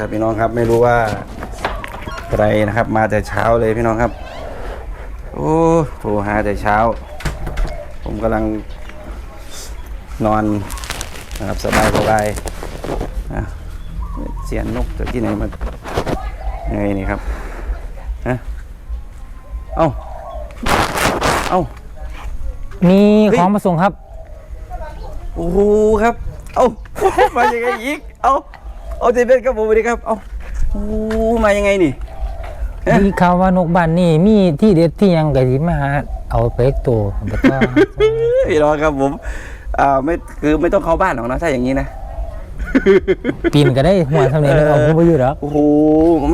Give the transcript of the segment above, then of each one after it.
ครับพี่น้องครับไม่รู้ว่าใครนะครับ มาแต่เช้าเลยพี่น้องครับ โอ้โทรหาแต่เช้า ผมกำลังนอนนะครับสบายสบายอะเสียงนกจากที่ไหนมาไงนี่ครับฮะเอ้าเอ้ามีเฮ้ยของมาส่งครับ โอ้โหครับ เอ้ามายังไงอีก เอ้า เอาเจเป็นครับผมสวัสดีครับเอ้าโอ้มายังไงนี่เอ๊ะมีข่าวว่านกบ้านนี่มีที่เด็ดที่ยังกะสิมาหาเอาไปเล็กตัวบ่ต้องพี่น้องครับผมอ่าไม่คือไม่ต้องเข้าบ้านหรอกนะถ้าอย่างนี้นะปีนก็ได้หัวทำนี้เอาผู้บ่อยู่หรอกโอ้โห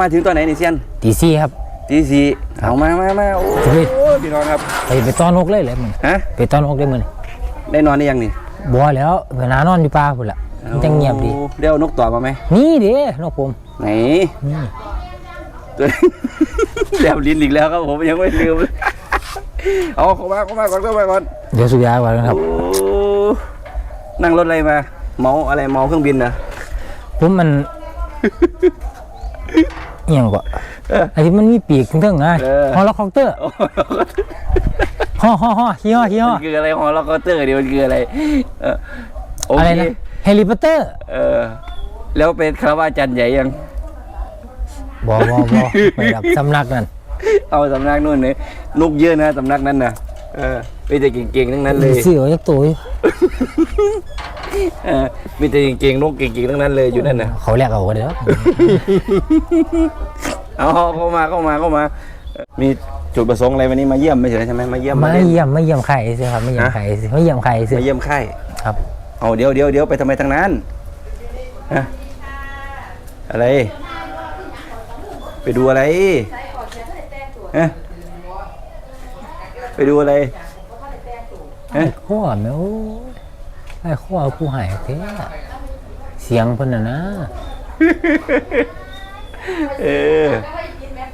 มาถึงตอนไหนนี่เซียนตีซี่ครับตีสี่เอามามามาโอ้เฮ้ยพี่น้องครับไปไปต้อนนกเลยเลยมึงฮะไปต้อนนกได้มื้อนี่ได้นอนได้ยังนี่บ่แล้วเวลานอนอยู่ป่าพุ่นล่ะ มันจังเงียบดีโอ้เดี๋ยวนกต่อมาไหมนี่เด้นกผมไหนนี่ตัวแลบลิ้นอีกแล้วครับผมยังไม่ลืมเลยเอาเข้ามาเข้ามาก่อนเข้ามาก่อนเดี๋ยวสุยาก่อนนะครับโอ้นั่งรถอะไรมาเมาอะไรเมาเครื่องบินนะผมมันเอียงกว่าเออไอ้ที่มันมีปีกถึงๆนะเออฮอลคอปเตอร์ฮ่อฮ่อฮ่อฮีฮ่อฮีฮ่อมันคืออะไรของล็อกเตอร์เดียวมันคืออะไรเออโออะไรเคนะ เฮลิคอปเตอร์เออ แล้วเป็นคารวาจันทร์ใหญ่ยัง บอบอบอไปดับสำนักนั่นเอาสำนักนู่นเนี่ยลูกเยอะนะสำนักนั้นนะเออมีแต่เก่งๆทั้งนั้นเลยซื้อเอาจากตัวอยู่เออมีแต่เก่งๆลูกเก่งๆทั้งนั้นเลยอยู่นั่นนะเขาแลกเอาก็เดี๋ยวเอาเข้ามาเข้ามาเข้ามา มีจุดประสงค์อะไรวันนี้มาเยี่ยมไม่ใช่ใช่ไหมมาเยี่ยมมาเล่นเยี่ยมมาเยี่ยมไข่สิครับมาเยี่ยมฮะไข่สิมาเยี่ยมไข่สิมาเยี่ยมค่ายครับ เอาเดี๋ยวเดี๋ยวเดี๋ยวไปทำไมทางนั้นฮะอะไร ไปดูอะไรฮะไปดูอะไรฮะข้อแม่โอ้ยไอ้ข้อผู้หายแท้เสียงเพิ่นน่ะนะ เออ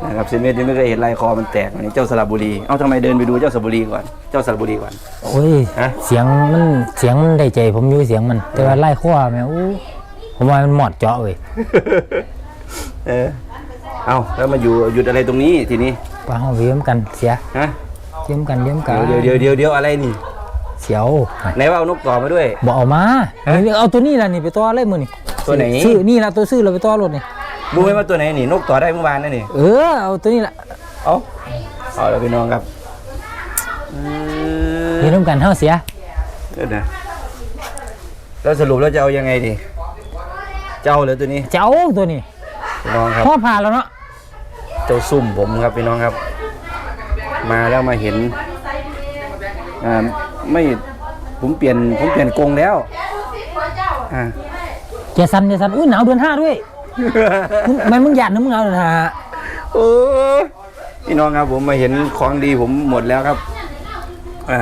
นะครับเซนเมตยังไม่เคยเห็นลายคอมันแตกอันนี้เจ้าสระบุรี เอาทำไมเดินไปดูเจ้าสระบุรีก่อน เจ้าสระบุรีก่อน โอ้ยฮะ เสียงมันเสียงมันได้ใจผมอยู่เสียงมัน แต่ว่าไล่ข้อแม่โอ้ผมว่ามันหมอดเจาะเว้ยเออเอาแล้วมาอยู่หยุดอะไรตรงนี้ทีนี้ปาห้องเยี่ยมกันเสียฮะเยี่ยมกันเยี่ยมกันเดี๋ยวเดี๋ยวเดี๋ยวเดี๋ยวอะไรนี่เสียวไหนว่าเอานกต่อมาด้วย บอกเอามาฮะนี่เอาตัวนี้ล่ะนี่ไปต่อเลยมื้อนี่ตัวไหน ซื้อนี่ล่ะตัวซื้อเราไปต่อรถนี่ รู้ไหมว่าตัวไหนนี่นกต่อได้เมื่อวานนั่นนี่เออเอาตัวนี้ล่ะเอาเอาแล้วพี่น้องครับเออเยี่ยมกันเฮาเสียเดี๋ยวนะแล้วสรุปแล้วจะเอายังไงดีเจ้าเหรือตัวนี้เจ้าตัวนี้พี่น้องครับพ่อผ่านแล้วเนาะเจ้าซุ่มผมครับพี่น้องครับ มาแล้วมาเห็นอ่าไม่ผมเปลี่ยนผมเปลี่ยนกรงแล้วอ่าเจสันเจสันอุ้ยหนาวเดือนห้าด้วย มึงทำไมมึงหยาดนะมึงเอาเดือนห้าโอ้ยพี่น้องครับผมมาเห็นของดีผมหมดแล้วครับอ่า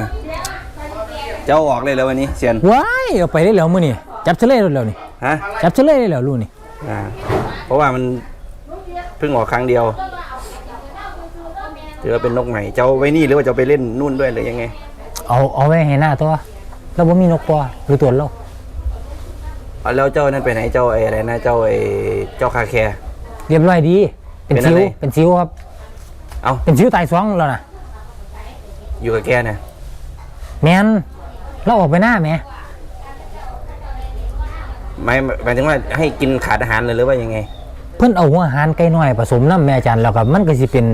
เจ้าออกเลยแล้ววันนี้เซียนว้ายเอาไปได้แล้วมื้อนี่จับเฉลยแล้วนี่ฮะจับเฉลยได้แล้วลูกนี่อ่าเพราะว่ามันเพิ่งออกครั้งเดียวถือว่าเป็นนกใหม่เจ้าไว้นี่หรือว่าจะเอาไปเล่นนู่นด้วยหรือยังไง เอาเอาไว้ให้หน้าตัว แล้วบ่มีนกตัวหรือตัวเรา เอาแล้วเจ้านั่นไปไหนเจ้าไอ้อะไรนะเจ้าไอ้เจ้าคาแคร์ เรียบร้อยดี เป็นเป็นซิอะวไร เป็นซิวครับ เอาเป็นซิวตายสองแล้วนะอยู่กับแกเนี่ยแมนเราออกไปหน้าแหม่หมายหมายถึงว่าให้กินขาดอาหารเลยหรือว่ายังไง เพิ่นเอาหัวอาหารไก่น้อยผสมน้ำแม่อาจารย์แล้วก็มันก็สิเป็น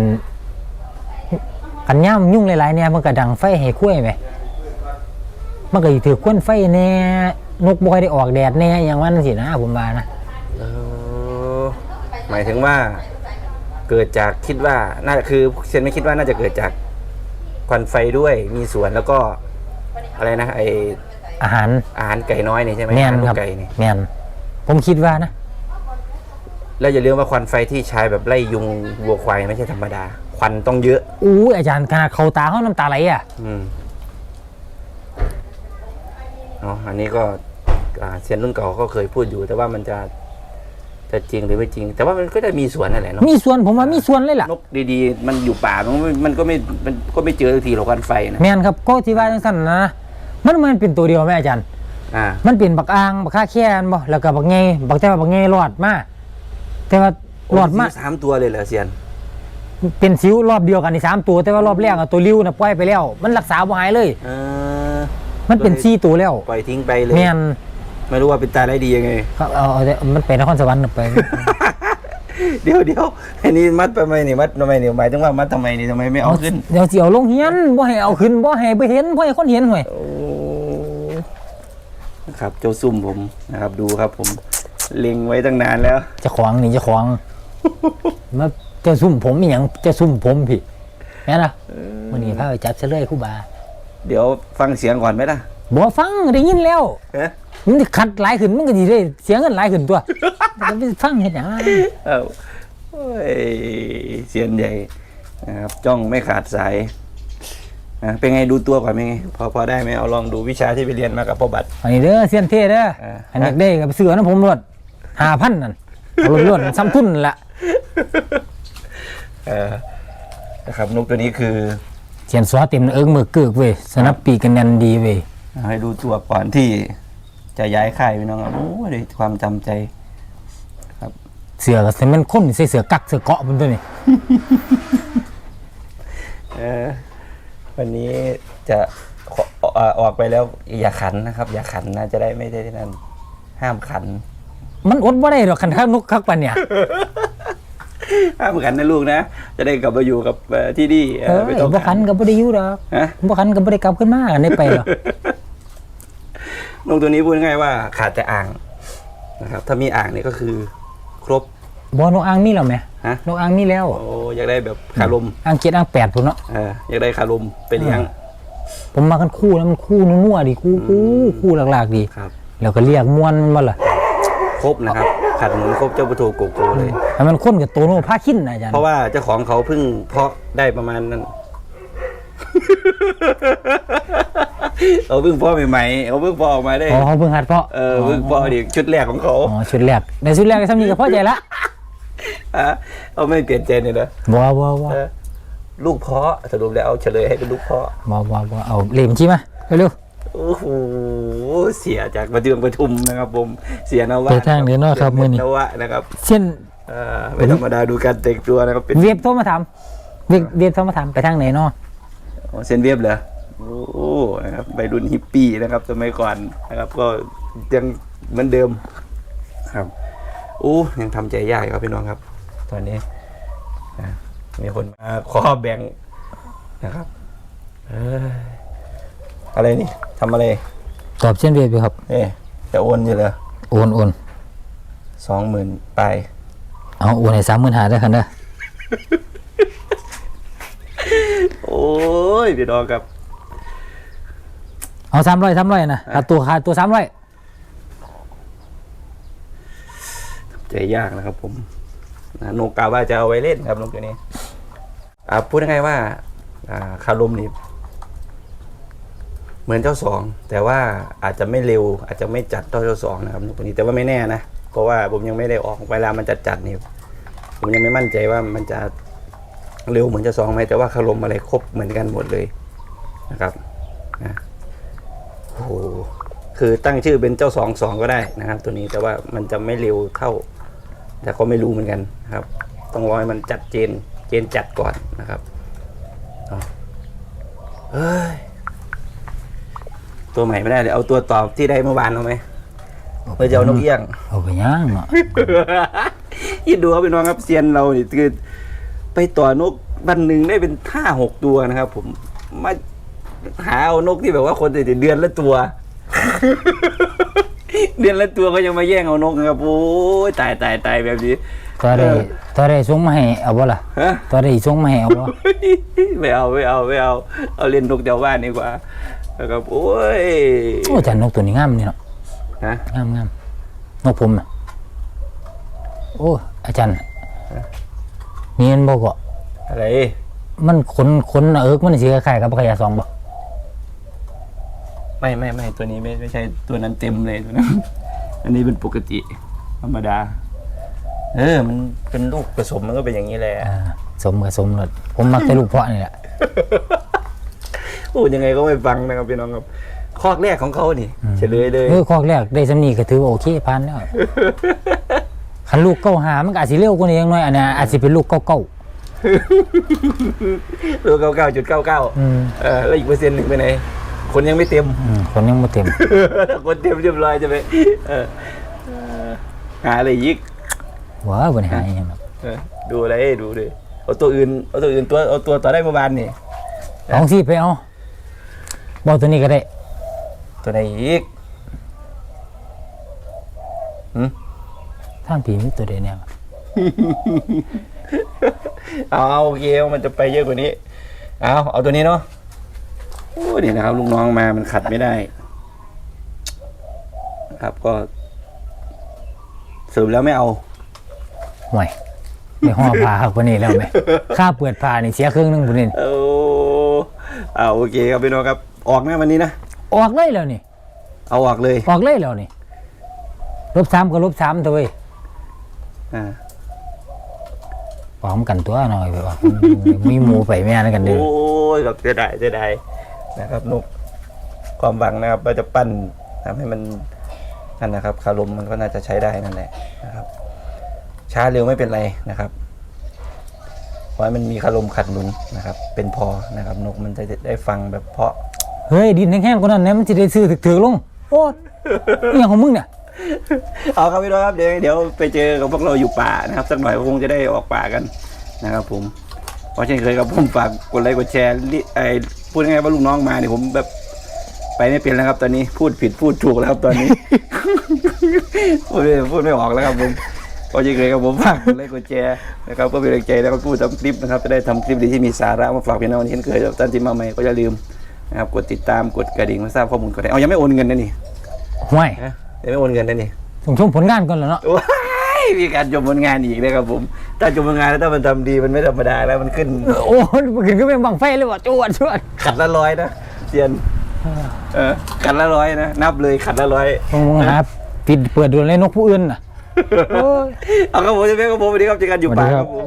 กันย่ามยุ่งหลายๆเนี่ยมันก็ดังไฟให้คุ้ยไหมมันก็สิถือควนไฟแน่ นกบ่ค่อยได้ออกแดดแน่อย่างว่านั่นสินะผมว่านะเออหมายถึงว่าเกิดจากคิดว่าน่าคือเซนไม่คิดว่าน่าจะเกิดจากควันไฟด้วยมีสวนแล้วก็ อะไรนะไออาหารอาหารไก่น้อยนี่ใช่ไหมแม่นอาหารลูครักบไก่นี่แม่นผมคิดว่านะแล้วอย่าลืมว่าควันไฟที่ใช้แบบไล่ยุงวัวควายไม่ใช่ธรรมดา ควันต้องเยอะ อู้ยอาจารย์ขนาดเขาตาเขาน้ำตาไหลอะ อืม เนาะอันนี้ก็อ่าเซียนรุ่นเก่าก็เคยพูดอยู่ แต่ว่ามันจะจะจริงหรือไม่จริง แต่ว่ามันก็ได้มีสวนนั่นแหละเนาะมีส่วนผมว่ามีส่วนเลยล่ะนกดีๆ มันอยู่ป่ามันก็ไม่มันก็ไม่มันก็ไม่เจอทีหรอกควันไฟนะแม่นครับก็ที่ว่าจังซั่นนะมันมันเป็นตัวเดียวแม่อาจารย์อ่ามันเป็นบักอ่างบักค่าแค่นบ่แล้วก็บักไงบักแต่ว่าบักไงรอดมาแต่แต่ว่ารอดมาโสิวสามตัวเลยเหรอเซียน เป็นสิวรอบเดียวกันในสามตัว แต่ว่ารอบแรกอะตัวริ้วน่ะปล่อยไปแล้ว มันรักษาบ่หายเลยเออ มันเป็นซี่ตัวแล้วปล่อยทิ้งไปเลยแม่นไม่รู้ว่าเป็นตายได้ดียังไงครับเอาเอาแต่มันไปนครสวรรค์น่ะไป เดี๋ยวเดี๋ยวอันนี้มัดทำไมนี่มัดทำไมนี่หมายถึงว่ามัดทำไมนี่ทำไมไม่เอาขึ้นเดี๋ยวสิเอาลงเฮียนบ่ให้เอาขึ้นบ่ให้ไปเห็นบ่ให้คนเห็นห่วยโอ้นะครับเจ้าซุ่มผมนะครับ ดูครับผมเล็งไว้ตั้งนานแล้วเจะขวางนี่เจะขวางมาเจะซุ่มผมอีหยังเจะซุ่มผมพี่แม่นล่ะมื้อนี้พาไปจับซะเลยครูบา เดี๋ยวฟังเสียงก่อนไหมล่ะบ่ฟังได้ยินแล้วเอ๊ะมันสิคัดหลายขึ้นมันก็สิได้เสียเงินหลายขึ้นตัวจะไปฟังเฮ็ดหยังเอ้าโอ้ยเสียนใหญ่นะครับจ้องไม่ขาดสายนะเป็นไงดูตัวก่อนเป็นไงพอพอได้ไหมเอาลองดูวิชาที่ไปเรียนมากับพ่อบัตร อันนี้เด้อเซียนเท่เด้ออ่าอันอยากได้ก็ไปซื้อเอาน้ำผมรวด5,000นั่นเอารวดๆซ้ำทุนนั่นละ เออนะครับนกตัวนี้คือ เสียนสวเต็มเอิงมือเกือกเว้ยสนับปีกกันแน่นดีเว้ยให้ดูตัวก่อนที่จะย้ายค่ายพี่น้องครับโอ้ยด้วยความจำใจเสือก็สิมันคนใส่เสือกักเสือเกาะมันตัวนี้เออวันนี้จะขอเอ่อออกไปแล้วอย่าขันนะครับ อย่าขันนะจะได้ไม่ได้นั่นห้ามขัน มันอดบ่ได้หรอกคันข้างนกคักปันเนี่ย ห้ามขันนะลูกนะ จะได้กลับมาอยู่กับเอ่อที่นี่เออไม่ต้องบ่คันก็บ่ได้อยู่ดอกฮะบ่คันก็บ่ได้กลับขึ้นมากันได้ไปหรอกนกตัวนี้พูดง่ายๆว่าขาดแต่อ่างนะครับ ถ้ามีอ่างเนี่ยก็คือ ครบบ่นกอ่างมีแล้วแหมฮะนกอ่างมีแล้ว โอ้อยากได้แบบคารมอ่างเจ็ดอ่างแปดพุ่นเนาะเอออยากได้คารมไปเลี้ยงผมมากันคู่แล้วมันคู่นัวๆดีคู่คู่คู่หลากๆดีครับแล้วก็เรียกม่วนมันบ่ล่ะ ครบนะครับ ขาดหมุนครบเจ้าปะโทโกโก้เลย ให้มันคนกับโตโน่พาคินนะอาจารย์เพราะว่าเจ้าของเขาเพิ่งเพาะได้ประมาณนั้น เขาเพิ่งเพาะใหม่ๆเขาเพิ่งเพาะออกมาได้ อ๋อเขาเพิ่งหัดเพาะเออเพิ่งเพาะดิชุดแรกของเขาอ๋อชุดแรกในชุดแรกก็ซ้ำนี้ก็พอใจละอะเขาไม่เปลี่ยนใจเลยนะบ่บ่บ่เออลูกเพาะสรุปแล้วเอาเฉลยให้เป็นลูกเพาะบ่บ่บ่เอาเลขบัญชีมาเร็ว โอ้โหเสียจากประเทืองประทุมนะครับ ผมเสียนวะไปทางนี้เนาะครับมื้อนี้ นวะนะครับๆเส้นเออไม่ธรรมดาดูการแต่งตัวนะครับเป็นเวียบโทรมาถามเวียบเวียบโทรมาถามไปทางไหนเนาะอ๋อเซนเวียบเหรอโอ้นะครับใบรุ่นฮิปปี้นะครับสมัยก่อนนะครับ ก็ยังเหมือนเดิมครับโอ้ยังทำใจยากครับพี่น้องครับ ตอนนี้นะมีคนมาขอแบ่งนะครับเอ้ย อะไรนี่ทำอะไรตอบเช่นเวียบอยู่ครับเอ๊ะจะโอนอยู่เหรอโอนโอนสองหมื่นไปเอาโอนให้35,000ได้คันเด้อโอ้ยพี่น้องครับ เอา300 300นะค่าตัวค่าตัว300ใจยากนะครับผมนะโนกาว่าจะเอาไว้เล่นครับนกตัวนี้อ่าพูดง่ายๆว่าอ่าคารมนี่ เหมือนเจ้าสองแต่ว่าอาจจะไม่เร็ว อาจจะไม่จัดเท่าเจ้าสองนะครับตัวนี้แต่ว่าไม่แน่นะเพราะว่าผมยังไม่ได้ออกเวลามันจัดจัดนี่ผมยังไม่มั่นใจว่ามันจะเร็วเหมือนเจ้าสองไหมแต่ว่าคารมอะไรครบเหมือนกันหมดเลยนะครับนะโอ้โหคือตั้งชื่อเป็นเจ้าสองสองก็ได้นะครับ ตัวนี้แต่ว่ามันจะไม่เร็วเท่า แต่ก็ไม่รู้เหมือนกันนะครับ ต้องรอให้มันจัดเจนเจนจัดก่อนนะครับเอาเฮ้ย ตัวใหม่ไม่ได้เลยเอาตัวตอบที่ได้เมื่อวานเอาไหมไปจะเอานกเอี้ยงเอาไปย่างเนาะยินดูครับพี่น้องครับเซียนเรานี่คือไปต่อนกบันหนึ่งได้เป็นท่าหกตัวนะครับ ผมมาหาเอานกที่แบบว่าคนติดเดือนละตัว เดือนละตัวก็ยังมาแย่งเอานกนะครับโอ้ยตายตายตายแบบนี้ตัวใดตัวใดส่งมาให้เอาบ่ล่ะฮะตัวใดส่งมาให้เอาบ่ไม่เอาไม่เอาไม่เอาเอาเล่นนกแถวบ้านดีกว่า นะครับโอ้ยโอ้อาจารย์นกตัวนี้งามนี่เนาะฮะงามงามนกผมน่ะโอ้อาจารย์มีอันบ่ก็อะไรมันขนขนเอิกมันสิคล้ายๆกับขยะซองบ่ไม่ไม่ไม่ตัวนี้ไม่ไม่ใช่ตัวนั้นเต็มเลยตัวนั้นอันนี้เป็นปกติ ธรรมดา เออ มันเป็นลูกผสมมันก็เป็นอย่างนี้แหละอ่าสมกับสมเลยผมมักแต่ลูกเพาะนี่แหละ พูดยังไงก็ไม่ฟังนะครับพี่น้องครับคอกแรกของเขานี่เฉลยเลยเออคอกแรกได้สำนีก็ถือว่าโอเคผ่านแล้วขคันลูกเก้าหามันก็อาจสิเร็วกว่านี้ยังน้อยอันนี้อาจสิเป็นลูกเก้าเก้าลูกเก้าเก้าจุดเก้าเก้าอืมเออแล้วอีกเปอร์เซ็นต์หนึ่งไปไหนคนยังไม่เต็ม อืมคนยังบ่เต็มถ้าคนเต็มเรียบร้อยจะไปเออเออหาอะไรยิกว้าบ่ได้หาอิหยังหรอกเออดูอะไรดูดิเอาตัวอื่นเอาตัวอื่นตัวเอาตัวต่อได้เมื่อวานนี่เอาสิไปเอา บอกตัวนี้ก็ได้ ตัวไหนอีกหืมทางผีมีตัวเดียวเนี่ยเอาเอาโอเคมันจะไปเยอะกว่านี้ เอาเอาตัวนี้เนาะโอ้นี่นะครับ ลูกน้องมามันขัดไม่ได้ ครับก็เสริมแล้วไม่เอาห่วยไม่ห่อผ้าครับวันนี้แล้วไหมค่าเปิดผ้านี่เสียครึ่งหนึงพุ่นนี่โอ้เอาโอเคครับพี่น้องครับ ออกนะวันนี้นะ ออกเลยแล้วนี่ เอาออกเลย ออกเลยแล้วนี่ลบสามก็ลบสามตัวเว้ยอ่าพร้อมกันตัวหน่อยไปว่ามีหมูไปแม่นกันเด้อโอ้ยกับเสียดายเสียดายนะครับนุกความหวังนะครับว่าจะปั้นทำให้มันนั่นนะครับคารมมันก็น่าจะใช้ได้นั่นแหละนะครับ ช้าเร็วไม่เป็นไรนะครับขอให้มันมีคารมขัดหนุนนะครับ เป็นพอนะครับนกมันจะได้ฟังแบบเพราะ เฮ้ยดินแห้งๆกว่านั้นนะมันจะได้ซื้อถึกๆลงโอ้ยอหย่างของมึงเนี่ยเอาครับพี่น้องครับเดี๋ยวเดี๋ยวไปเจอกับพวกเราอยู่ป่านะครับสักหน่อยก็คงจะได้ออกป่ากันนะครับผมเพราะเช่นเคยครับผมฝากกดไลค์กดแชร์ลิไอพูดง่ายๆว่าลูกน้องมาเนี่ยผมแบบไปไม่เป็นแล้วครับ ตอนนี้พูดผิดพูดถูกแล้วครับตอนนี้พูดไม่พูดไม่ออกแล้วครับผมเพราะเช่นเคยครับผมฝากกดไลค์กดแชร์นะครับก็เป็นกำลังใจแล้วก็พูดทำคลิปนะครับจะได้ทำคลิปดีที่มีสาระมาฝากพี่น้องเช่นเคยท่านที่มาใหม่ก็อย่าลืม นะครับกดติดตามกดกระดิ่งมาทราบข้อมูลก่อนได้เอายังไม่โอนเงินนะนี่ห่วยฮะยังไม่โอนเงินนะนี่ส่งชมผลงานก่อนแล้วเนาะว้ายมีการชมผลงานอีกนะครับผมถ้าชมผลงานแล้วถ้ามันทำดีมันไม่ธรรมดาแล้วมันขึ้น โอ้ยมันขึ้นก็เป็นบังไฟเลยว่ะจวดจวดขัดละร้อยนะเซียนเออขัดละร้อยนะนับเลยขัดละร้อยมึงหาปิดเปิดดูเลยนกผู้อื่นน่ะ โอ้ย เอาครับผมจะเป็นกับผมสวัสดีครับเจอกันอยู่ป่าสวัสดีคครัรับ บผม